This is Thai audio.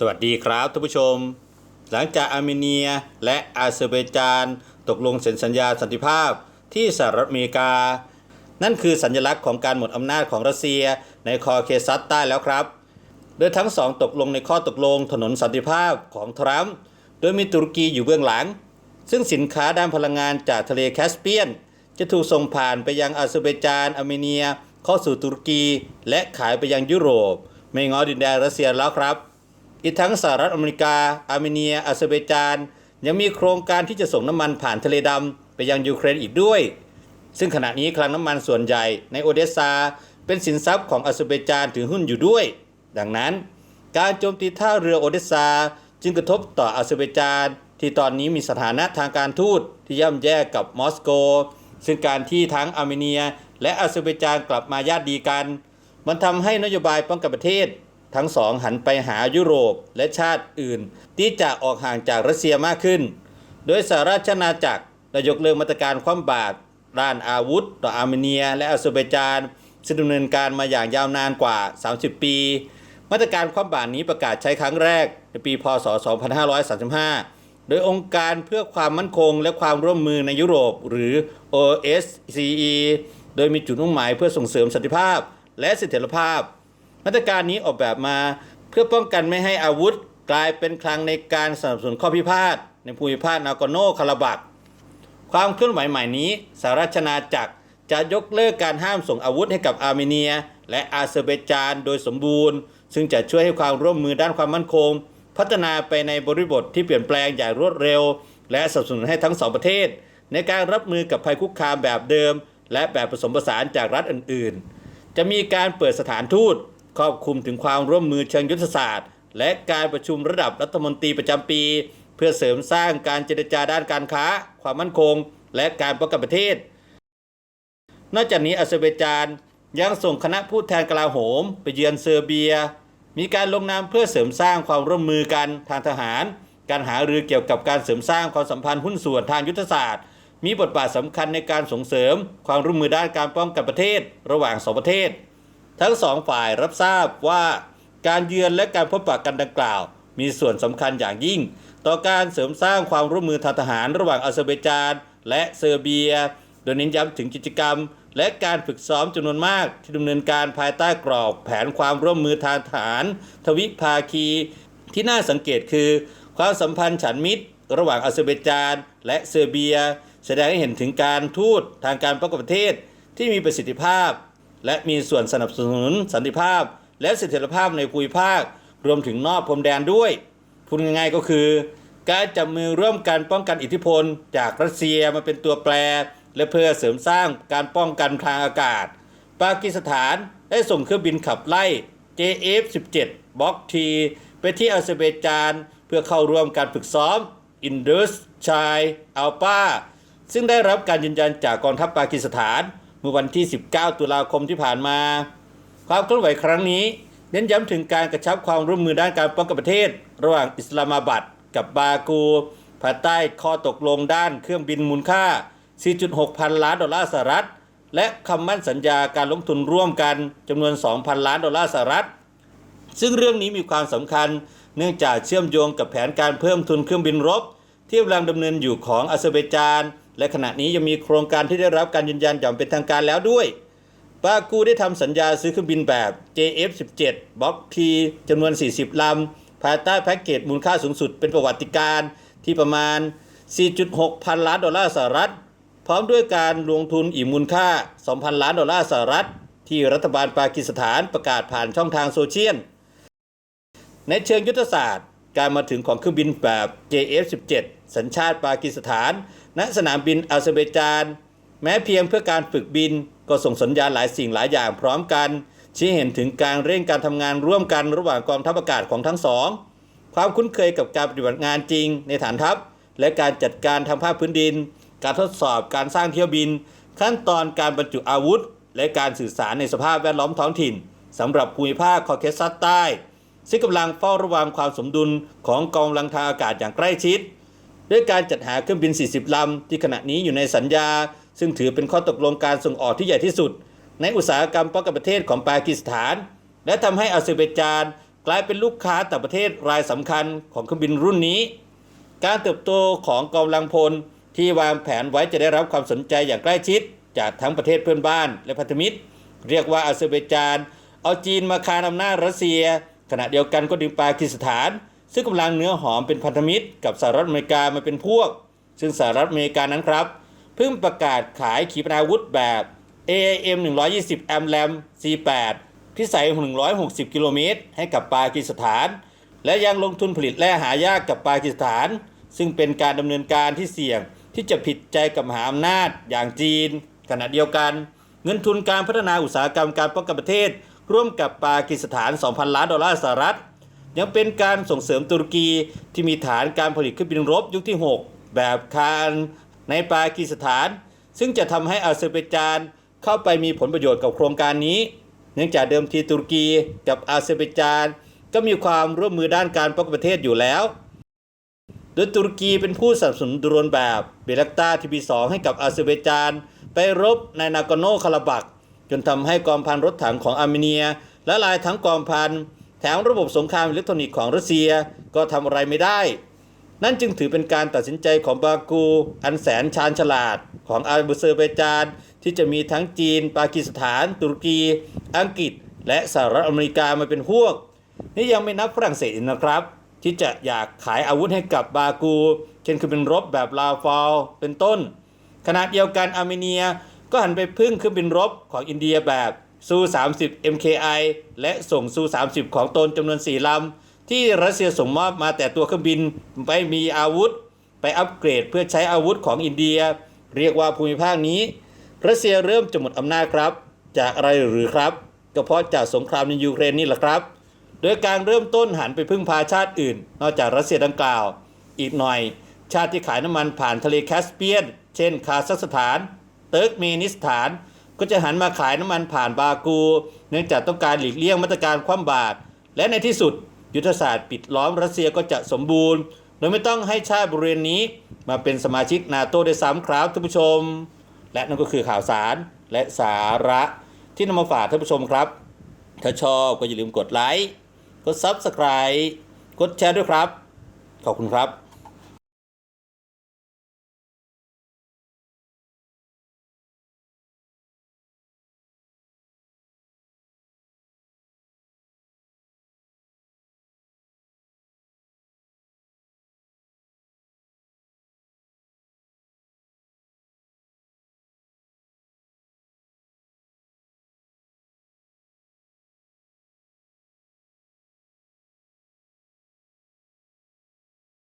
สวัสดีครับท่านผู้ชม หลังจากอาร์เมเนียและอาเซอร์ไบจาน ตกลงเซ็นสัญญาสันติภาพที่สหรัฐอเมริกา นั่นคือสัญลักษณ์ของการหมดอำนาจของรัสเซียในคอเคซัสใต้แล้วครับ โดยทั้งสองตกลงในข้อตกลงถนนสันติภาพของทรัมป์โดยมีตุรกีอยู่เบื้องหลัง ซึ่งสินค้าด้านพลังงานจากทะเลแคสเปียน จะถูกส่งผ่านไปยังอาเซอร์ไบจานอาร์เมเนีย เข้าสู่ตุรกี และขายไปยังยุโรป ไม่ง้อดินแดนรัสเซียแล้วครับ อีกทั้งสหรัฐอเมริกา อาร์เมเนีย อาเซอร์ไบจาน ยังมีโครงการที่จะส่งน้ำมันผ่านทะเลดำไปยังยูเครนอีกด้วย ซึ่งขณะนี้คลังน้ำมันส่วนใหญ่ในโอเดสซาเป็นสินทรัพย์ของอาเซอร์ไบจานถือหุ้นอยู่ด้วย ดังนั้น การโจมตีท่าเรือโอเดสซาจึงกระทบต่ออาเซอร์ไบจานที่ตอนนี้มีสถานะทางการทูตที่ย่ำแย่กับมอสโก ซึ่งการที่ทั้งอาร์เมเนีย และอาเซอร์ไบจานกลับมาญาติดีกัน มันทำให้นโยบายป้องกันประเทศ ทั้งสองหันไปหายุโรปและชาติอื่น ที่จะออกห่างจากรัสเซียมากขึ้น โดยสหราชอาณาจักรได้ยกเลิกมาตรการคว่ำบาตรด้านอาวุธ ต่ออาร์เมเนีย และอาเซอร์ไบจานซึ่งดำเนินการมาอย่างยาวนานกว่า 30 ปี มาตรการคว่ำบาตรนี้ประกาศใช้ครั้งแรกในปี พศ 2535 โดยองค์การเพื่อความมั่นคงและความร่วมมือในยุโรป หรือ OSCE โดยมีจุดมุ่งหมายเพื่อส่งเสริมสันติภาพ และเสถียรภาพ มาตรการนี้ออกแบบมาเพื่อป้องกันไม่ให้อาวุธ กลายเป็นคลังในการสนับสนุนข้อพิพาทในภูมิภาคนากโนคาราบักความเคลื่อนไหวใหม่นี้สหราชอาจักรจะยกเลิกการห้ามส่งอาวุธให้กับอาร์เมเนีย และอาเซอร์ไบจานโดยสมบูรณ์ ซึ่งจะช่วยให้ความร่วมมือด้านความมั่นคง พัฒนาไปในบริบทที่เปลี่ยนแปลงอย่างรวดเร็ว และสนับสนุนให้ทั้งสองประเทศ ในการรับมือกับภัยคุกคามแบบเดิม และแบบผสมผสานจากรัฐอื่น ๆ จะมีการเปิดสถานทูต ครอบคลุมถึงความร่วมมือเชิงยุทธศาสตร์ และการประชุมระดับรัฐมนตรีประจำปี เพื่อเสริมสร้างการเจรจาด้านการค้า ความมั่นคง และการป้องกันประเทศ นอกจากนี้อาเซอร์ไบจานยังส่งคณะผู้แทนกลาโหม ไปเยือนเซอร์เบีย มีการลงนามเพื่อเสริมสร้างความร่วมมือกันทางทหาร การหารือเกี่ยวกับการเสริมสร้างความสัมพันธ์หุ้นส่วนทางยุทธศาสตร์ มีบทบาทสำคัญในการส่งเสริม ความร่วมมือด้านการป้องกันประเทศ ระหว่างสองประเทศ ทั้งสองฝ่ายรับทราบว่าการเยือนและการพบปะกันดังกล่าว มีส่วนสำคัญอย่างยิ่ง ต่อการเสริมสร้างความร่วมมือทางทหารระหว่างอาเซอร์ไบจาน และเซอร์เบีย โดยเน้นย้ำถึงกิจกรรม และการฝึกซ้อมจำนวนมาก ที่ดำเนินการภายใต้กรอบแผนความร่วมมือทางทหาร ทวิภาคี ที่น่าสังเกตคือ ความสัมพันธ์ฉันมิตร ระหว่างอาเซอร์ไบจาน และเซอร์เบีย แสดงให้เห็นถึงการทูตทางการป้องกันประเทศที่มีประสิทธิภาพ และมีส่วนสนับสนุนสันติภาพ และเสถียรภาพในภูมิภาค รวมถึงนอกพรมแดนด้วยพูดง่ายๆก็คือ การจับมือร่วมกันป้องกันอิทธิพล จากรัสเซียมาเป็นตัวแปร และเพื่อเสริมสร้างการป้องกันทางอากาศ ปากีสถานได้ส่งเครื่องบินขับไล่ JF-17 บล็อกทีไปที่อาเซอร์ไบจาน เพื่อเข้าร่วมการฝึกซ้อมอินดัสชัยอัลปาซึ่งได้รับการยืนยันจากกองทัพปากีสถาน เมื่อวันที่ 19 ตุลาคมที่ผ่านมา ความเคลื่อนไหวครั้งนี้ เน้นย้ำถึงการกระชับความร่วมมือด้านการป้องกันประเทศ ระหว่างอิสลามาบัดกับบากูภายใต้ข้อตกลงด้านเครื่องบินมูลค่า 4.6 พันล้านดอลลาร์สหรัฐ และคำมั่นสัญญาการลงทุนร่วมกันจำนวน 2,000 ล้านดอลลาร์สหรัฐ ซึ่งเรื่องนี้มีความสำคัญ เนื่องจากเชื่อมโยงกับแผนการเพิ่มทุนเครื่องบินรบ ที่กำลังดำเนินอยู่ของอาเซอร์ไบจาน และขณะนี้ยังมีโครงการที่ได้รับการยืนยันอย่างเป็นทางการแล้วด้วยบากูได้ทำสัญญาซื้อเครื่องบินแบบ JF-17 บล็อกทีจำนวน 40 ลำ ภายใต้แพ็กเกจมูลค่าสูงสุดเป็นประวัติการที่ประมาณ 4.6 พันล้านดอลลาร์สหรัฐ พร้อมด้วยการลงทุนอีกมูลค่า 2,000 ล้านดอลลาร์สหรัฐ ที่รัฐบาลปากีสถานประกาศผ่านช่องทางโซเชียลในเชิงยุทธศาสตร์ การมาถึงของเครื่องบินแบบ JF-17 สัญชาติปากีสถาน ณสนามบินอาเซอร์ไบจาน แม้เพียงเพื่อการฝึกบินก็ส่งสัญญาณหลายสิ่งหลายอย่างพร้อมกัน ชี้เห็นถึงการเร่งการทำงานร่วมกันระหว่างกองทัพอากาศของทั้งสอง ความคุ้นเคยกับการปฏิบัติงานจริงในฐานทัพ และการจัดการทางภาคพื้นดิน การทดสอบการสร้างเที่ยวบิน ขั้นตอนการบรรจุอาวุธ และการสื่อสารในสภาพแวดล้อมท้องถิ่นสำหรับภูมิภาคคอเคซัสใต้ ซึ่งกำลังเฝ้าระวังความสมดุลของกองกำลังทางอากาศอย่างใกล้ชิด ด้วยการจัดหาเครื่องบิน 40 ลำ ที่ขณะนี้อยู่ในสัญญา ซึ่งถือเป็นข้อตกลงการส่งออกที่ใหญ่ที่สุด ในอุตสาหกรรมป้องกันประเทศของปากีสถาน และทำให้อาเซอร์ไบจานกลายเป็นลูกค้าต่างประเทศรายสำคัญของเครื่องบินรุ่นนี้ การเติบโตของกำลังพลที่วางแผนไว้จะได้รับความสนใจอย่างใกล้ชิด จากทั้งประเทศเพื่อนบ้านและพันธมิตร เรียกว่าอาเซอร์ไบจานเอาจีนมาคานอำนาจรัสเซีย ขณะเดียวกันก็ดึงปากีสถาน ซึ่งกำลังเนื้อหอมเป็นพันธมิตร กับสหรัฐอเมริกามาเป็นพวก ซึ่งสหรัฐอเมริกานั้นครับ เพิ่งประกาศขายขีปนาวุธแบบ AIM 120 a m l a m C8 พิสัย 160 กิโลเมตร ให้กับปากีสถาน และยังลงทุนผลิตแร่หายากกับปากีสถาน ซึ่งเป็นการดำเนินการที่เสี่ยงที่จะผิดใจกับมหาอำนาจอย่างจีน ขณะเดียวกัน เงินทุนการพัฒนาอุตสาหกรรมการป้องกันประเทศ ร่วมกับปากีสถาน 2,000 ล้านดอลลาร์สหรัฐ ยังเป็นการส่งเสริมตุรกีที่มีฐานการผลิตเครื่องบินรบยุคที่ 6 แบบคารในปากีสถาน ซึ่งจะทำให้อาเซอร์ไบจานเข้าไปมีผลประโยชน์กับโครงการนี้ เนื่องจากเดิมทีตุรกีกับอาเซอร์ไบจานก็มีความร่วมมือด้านการป้องกันประเทศอยู่แล้ว โดยตุรกีเป็นผู้สนับสนุนโดรนแบบเบลักตาทีบีสให้กับอาเซอร์ไบจานไปรบในนากโนคาราบัก จนทำให้กองพันรถถังของอาร์เมเนีย และลายทั้งกองพันแถมระบบสงครามอิเล็กทรอนิกส์ของรัสเซียก็ทำอะไรไม่ได้ นั่นจึงถือเป็นการตัดสินใจของบากูอันแสนชาญฉลาดของอาเซอร์ไบจานที่จะมีทั้งจีน ปากีสถาน ตุรกี อังกฤษ และสหรัฐอเมริกามาเป็นพวก นี่ยังไม่นับฝรั่งเศสอีกนะครับ ที่จะอยากขายอาวุธให้กับบากู เช่นคือเป็นรบแบบลาฟาลเป็นต้น ขณะเดียวกันอาร์เมเนีย ก็หันไปพึ่งเครื่องบินรบของอินเดียแบบซู 30 MKI และส่งซู 30 ของตนจำนวน 4 ลำ ที่รัสเซียส่งมอบมาแต่ตัวเครื่องบินไปมีอาวุธ ไปอัปเกรดเพื่อใช้อาวุธของอินเดีย เรียกว่าภูมิภาคนี้ รัสเซียเริ่มจะหมดอำนาจครับ จากอะไรหรือครับก็เพราะจากสงครามในยูเครนนี่แหละครับ โดยการเริ่มต้นหันไปพึ่งพาชาติอื่น นอกจากรัสเซียดังกล่าว อีกหน่อย ชาติที่ขายน้ำมันผ่านทะเลแคสเปียน เช่น คาซัคสถาน เติร์กเมนิสถาน ก็จะหันมาขายน้ำมันผ่านบากู เนื่องจากต้องการหลีกเลี่ยงมาตรการคว่ำบาตรและในที่สุด ยุทธศาสตร์ปิดล้อมรัสเซียก็จะสมบูรณ์ โดยไม่ต้องให้ชาติบริเวณนี้ มาเป็นสมาชิกนาโตได้ซ้ำครับท่านผู้ชม และนั่นก็คือข่าวสารและสาระที่นำมาฝากท่านผู้ชมครับ ถ้าชอบก็อย่าลืมกดไลค์ กด Subscribe กดแชร์ด้วยครับ ขอบคุณครับ